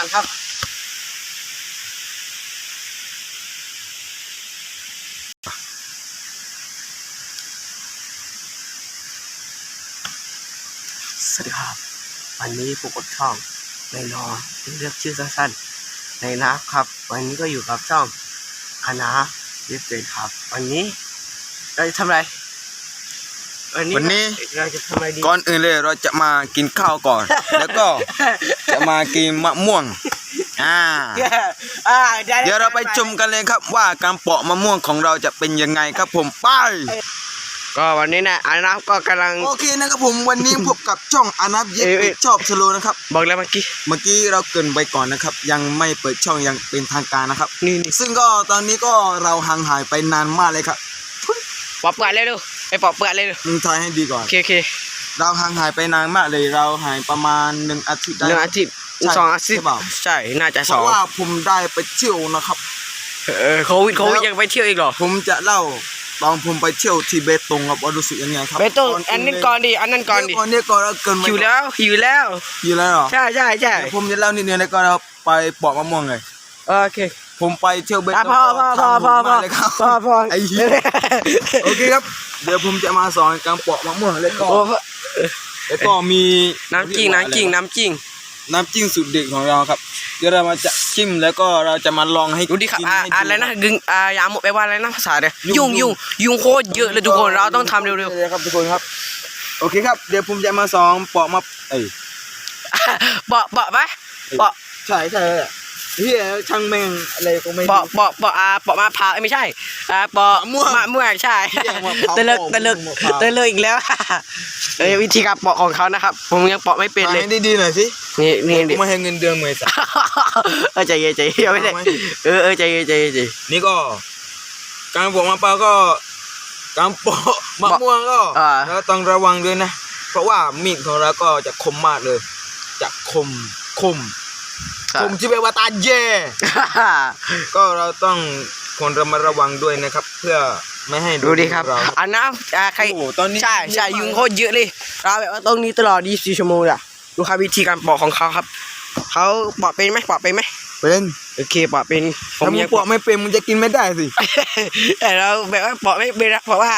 ก่อนครับ สวัสดีครับ วันนี้ผมกดช่องในนอเลือกชื่อสั้นๆในนะครับ วันนี้ก็อยู่กับช่องคณะยิปเนครับ วันนี้เราจะทำอะไร วันนี้วันนี้เราจะทำอะไรดีก่อนอื่นเลยเราจะมากินข้าวก่อน แล้วก็จะมากินมะม่วงอ่าอ่าเดี๋ยวเราไปชมกันเลยครับว่าการปอกมะม่วงของเราจะเป็นยังไงครับผมไปก็วันนี้นะอันนับก็กำลังโอเคนะครับผมวันนี้พบกับช่องอนับเย็เอ้ยเอ้ยชอบสโลนะครับ บอกแล้วเมื่อกี้เมื่อกี้เราเกรินไปก่อนนะครับ ยังไม่เปิดช่องอยังเป็นทางการนะครับนี่นี่ซึ่งก็ตอนนี้ก็เราห่างหายไปนานมากเลยครับ ปอบเปลือกเลยดูไปปอบเปลือกเลยดูมึงทายให้ดีก่อน โอเคโอเคเราห่างหายไปนานมากเลย เราหายประมาณหนึ่งอาทิตย์ได้ หนึ่งอาทิตย์ใช่สองอาทิตย์ใช่เปล่า ใช่น่าจะเพสองราะว่าผมได้ไปเที่ยวนะครับ เออโควิดโควิดแล้ว ยังไปเที่ยวอีกเหรอผมจะเล่าตอนผมไปเที่ยวที่เบตงครับว่ารู้สึกยังไงครับเบโตอันนั้นก่อนดิอันนั้นก่อนดิเดี๋ยวก่อนเนี่ยก่อนเราเกินไปหิวแล้วหิวแล้วหิวแล้วเหรอใช่ใช่ใช่เดี๋ยวผมจะเล่านิดนึงแล้วก็เราไปปอกมะม่วงเลย โอเค ผมไปเที่ยวเบตอะงพอพอพอพอพอทำผมมากเลยครับพอพอไอ้เหี้ยโอเคครับ เดี๋ยวผมจะมาสอนการปอกมะม่วงแล้วก็โอ้แล้วก็มีน้ำจิ้งน้ำจิ้งน้ำจิ้งน้ำจิ้งสูตรเด็ดของเราครับ เดี๋ยวเรามาจะชิมแล้วก็เราจะมาลองให้ดูดิครับกินอ่าให้อะไรนะกึ่งอ่ายาหมดไปลว่าอะไรนะภาษาเนี่ยยุ่ยุ่งงยุ่งยุงโคตรเยอะเลยทุกคนเราต้องทำเร็วๆครับทุกคนครับ โอเคครับ เดี๋ยวผมจะมาสอนปอกมะเอ้ยๆเบาะเบาะปะเบาะใช่ใช่ เฮียช่างแม่งอะไรก็ไม่รู้เบาะเบาะเบาะอ่าเบาะมะพร้าวเอ้ยไม่ใช่อ่าเบาะมะม่วงมะม่วงใช่เหี้ยมะพร้าวตะเลิกปอกตะเลิกมะพร้าวตะเลิกอีกแล้วเอ้ยวิธีการปอกของเขานะครับ ผมยังปอกไม่เป็นเลย ให้ดีๆหน่อยสินี่นี่กูนี่ไม่ให้เงินเดือนเหมือนสัตว์เออใจเย็นใจเย็นไม่ได้เอาไหม เออเออใจเย็นใจเย็นใจเย็น นี่ก็ การปอกมะพร้าวก็การปอกมะม่วงก็อ่าเราต้องระวังด้วยนะ เพราะว่ามีดของเราก็จะคมมากเลย จะคมคม คมที่แปลว่าตาแย่ก็เราต้องคนระมัดระวังด้วยนะครับ เพื่อไม่ให้โนดูดิครับเราอันน้ำอ่าใครโอ้โหตอนนี้ใช่ใช่ยุงโคตรเยอะเลย เราแบบว่าตรงนี้ตลอด 24 ชั่วโมงอะดูครับวิธีการปอกของเขาครับ เขาปอกเป็นไหมปอกเป็นไหมเป็นโอเคปอกเป็นผมถ้ามึงยังปอกไม่เป็นมึงจะกินไม่ได้สิแต่เราแบบว่าปอกไม่เป็นนะเพราะว่า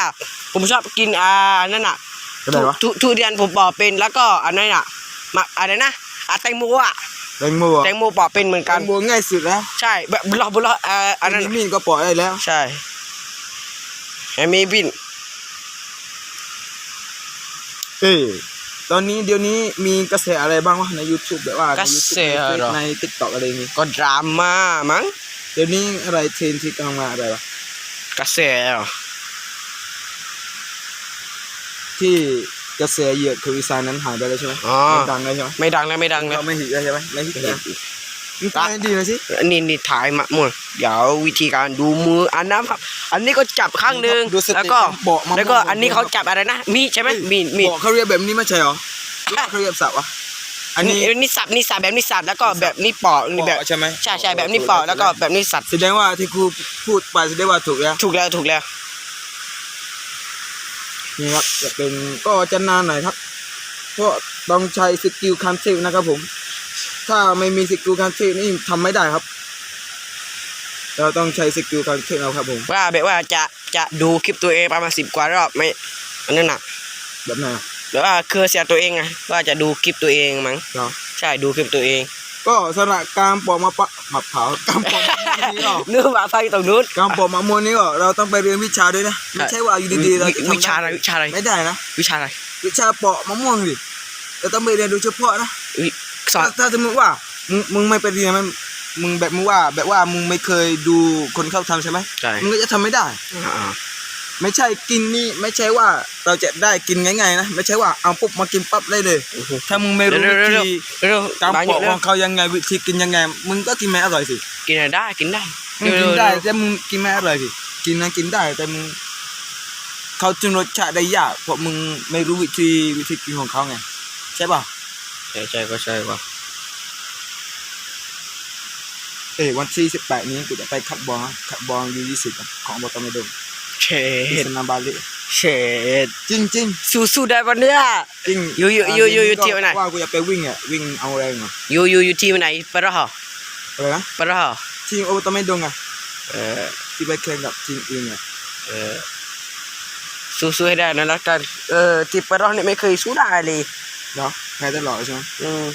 ผมชอบกินอ่านั่นน่ะอะไรวะทุทุเรียนผมปอกเป็นแล้วก็อันนั้นน่ะมาอะไรนะอะแตงโมอะ แตงโมอะแตงโมปอกเป็นเหมือนแตกัน งโมง่ายสุดแล้วใช่แบบบุลอบุลออ่าอันนั้นมีมีดก็ปอกได้แล้ว ใช่แอมมีบินเอ้ยตอนนี้เดี๋ยวนี้มีกระแสอะไรบ้างวะใน YouTube แบบว่าใน YouTube ใน Facebook ใน TikTok อะไรอย่างงี้ก็ดราม่ามั้งเดี๋ยวนี้อะไรเทรนด์ที่กำลังมาอะไรวะกระแสเหรอที่ กระแสเหยียดคืออีสานนั้นหายไปแล้วใช่ไหมอ๋อ ไม่ดังแล้วใช่ไหมไม่ดังแล้วไม่ดังแล้วเราไม่หิแล้วใช่ไหมไม่หิแล้วมึงทำให้ดีหนะสิอันนี้นี่ถ่ายมาหมดเดี๋ยววิธีการดูมืออันนั้นครับ อันนี้ก็จับข้างหนึ่งดูสเต็ปแล้วก็การปอกมะม่วงแล้วก็อันนี้เขาจับอะไรนะมีดใช่ไหมมีดมีดบอกเขาเรียกแบบนี้ไม่ใช่เหรอหรือว่าเขาเรียกสับวะอันนี้อันนี้สับนี่สับแบบนี้สับแล้วก็แบบนี้ปอกนี่แบบปอกใช่ไหมใช่ใช่แบบนี้ปอกแล้วก็แบบนี้สับแสดงว่าที่ครูพูดไปแสดงว่าถูกแล้วถูกแล้วถูกแล้ว นี่ครับจะเป็นก็จะนานหน่อยครับ เพราะต้องใช้สกิลคันเทลนะครับผม ถ้าไม่มีสกิลคันเทลนี่ทำไม่ได้ครับ เราต้องใช้สกิลคันเทลเอาครับผมว่าแบบว่าจะจะดูคลิปตัวเองประมาณสิบกว่ารอบไม่อันนั้นน่ะแบบไหนอะแบบว่าเคยเสียตัวเองไงว่าจะดูคลิปตัวเองมั้งเหรอใช่ดูคลิปตัวเอง ก็สำหรับการปอกมะปะมะพร้าวการปอกมะม่วงนี้ก็นึกว่าไฟตรงนู้นการปอกมะม่วงนี้ก็เราต้องไปเรียนวิชาด้วยนะไม่ใช่ว่าอยู่ดีๆเราจะทำวิชาอะไรวิชาอะไรไม่ได้นะวิชาอะไรวิชาปอกมะม่วงดิเราต้องไปเรียนโดยเฉพาะนะวิสอนถ้าถ้าสมมติว่ามึงมึงไม่ไปเรียนมันมึงแบบมึงว่าแบบว่ามึงไม่เคยดูคนเข้าทำใช่ไหมใช่มึงก็จะทำไม่ได้ อ่า ไม่ใช่กินนี่ไม่ใช่ว่าเราจะได้กินง่ายๆนะไม่ใช่ว่าเอาปุ๊บมากินปั๊บได้เลย ถ้ามึงไม่เร็วรู้เร็ววิเร็วธีเร็วการบางปอกเร็ขวองเขายังไงวิธีกินยังไง มึงก็กินไม่อร่อยสิกินได้กินได้มึงกินได้แต่มึงกินไม่อร่อยสิกินนะกินได้แต่มึงเขาจึงรสชาติได้ยากเพราะมึงไม่รู้วิธีวิธีกินของเขาไงใช่ป่ะใช่ใช่ก็ใช่ว่ะเอ้ยวันที่สิบแปดนี้กูจะไปคัดบอลนะคัดบอลยูยี่สิบของบอตเมดง เชที่ดสนามบาลีเเชดจริงจริงสู้สู้ได้ปะเนี่ยๆจริงอยู่อยู่อยู่อยู่อยู่ที่ไหนว่ากูจะไปวิ่งอะวิ่งเอาแรงอะอยู่อยู่อยู่ทีมไหนปะรออะไรนะปะรอทีมโอตไม่ดงอะเออที่ไปแข่งกับทีมอื่นอะเออสู้สู้ให้ได้นะแล้วกันเออทีมปะรอเนี่ยไม่เคยสู้ได้เลยเนาะแพ้ตลอดใช่ไหมอืม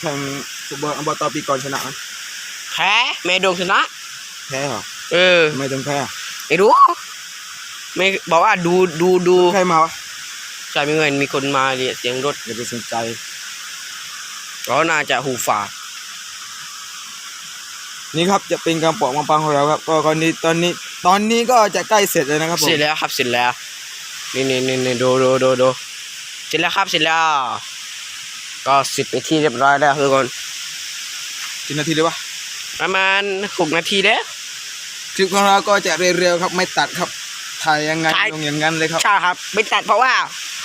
แข่งฟุตบอลอบตปีก่อนชนะไหมแพ้แม่โดงชนะแพ้เหรอเออทำไมถึงแพ้อะ ไม่รู้ ไม่บอกว่าดูดูดูใครมาวะใช่มีเงินมีคนมาเรียกเสียงรถอย่าไปสนใจก็น่าจะหูฝาดนี่ครับจะเป็นการปอกมังปังของเราครับ ก็ตอนนี้ตอนนี้ตอนนี้ก็จะใกล้เสร็จแล้วนะครับผมเสร็จแล้วครับเสร็จแล้วนี่นี่นี่นี่ดูดูดูดูเสร็จแล้วครับเสร็จแล้ว ก็สิบนาทีเรียบร้อยแล้วทุกคนกี่นาทีเลยวะประมาณหกนาทีแล้ว คลิปของเราก็จะเร็วๆครับ ไม่ตัดครับถ่ายยังไงลงอย่างนั้นเลยครับ ใช่ครับไม่ตัดเพราะว่า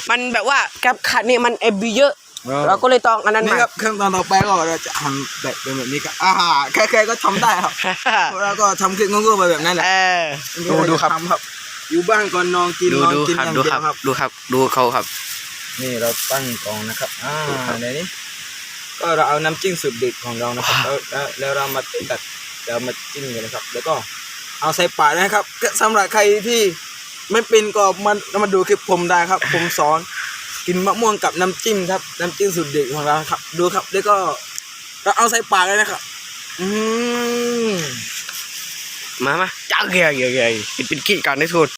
มันแบบว่าแกับขัดนี่มันเอบีเยอะ เออ เราก็เลยต้องอันนั้นนี่มาครับเครื่องตอนต่อไปก็เราจะทำแบบเป็นแบบนี้ครับอ่าใครๆก็ทำได้ครับพวกเราก็ทำคลิปงงๆไปแบบนั้นแหละเออนี่ดูเราดูจะครับ ทำครับ อยู่บ้านก่อนนอนกินดูนอนดูกินครับอย่างดูเดีคยรับวครับ ดูครับดูเขาครับ นี่เราตั้งกองนะครับ อ่าครับในนี้ ก็เราเอาน้ำจิ้มสูตรเด็ดของเรานะครับ แล้วแล้วแล้วเรามาตัดเรามาจิ้มกันนะครับ แล้วก็ เอาใส่ปากนะครับสำหรับใครที่ไม่เป็นก็มามาดูคลิปผมได้ครับ ผมสอนกินมะม่วงกับน้ำจิ้มครับ น้ำจิ้มสูตรเด็ดของเราครับ ดูครับ แล้วก็เราเอาใส่ปากเลยนะครับ อืมมามาจ้าเกียร์เกยเกยเป็นกิจการได้ทุน